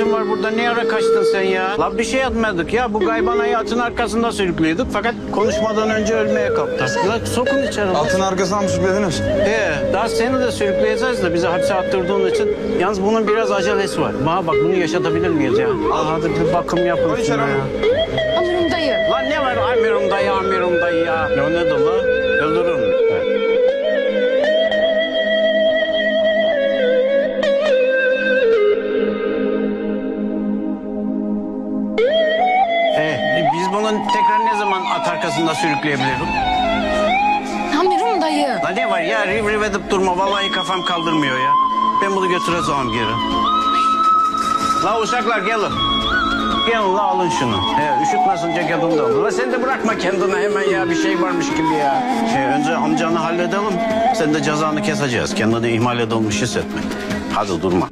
işin var burada? Ne ara kaçtın sen ya? La bir şey yapmadık ya. Bu gaybanayı atın arkasında sürüklüyorduk. Fakat konuşmadan önce ölmeye kaptı. La sokun içeri. lan. Atın arkasına mı sürüklediniz? Ee, daha seni de sürükleyeceğiz de bizi hapse attırdığın için. Yalnız bunun biraz acelesi var. Bana bak bunu yaşatabilir miyiz ya? Al hadi bir bakım yapın Koy içeri. Amirim dayı. Lan ne var amirim dayı amirim dayı ya? Ya ne de la? Öldürürüm. Biz bunu tekrar ne zaman at arkasında sürükleyebiliriz? Amirim dayı. La ne var ya riv riv edip durma vallahi kafam kaldırmıyor ya. Ben bunu götüreceğim geri. La uşaklar gelin. Gelin la alın şunu. He, üşütmesin ceketini de alın. La sen de bırakma kendine hemen ya bir şey varmış gibi ya. Şey, önce amcanı halledelim. Sen de cezanı keseceğiz. Kendini ihmal edilmiş hissetme. Hadi durma.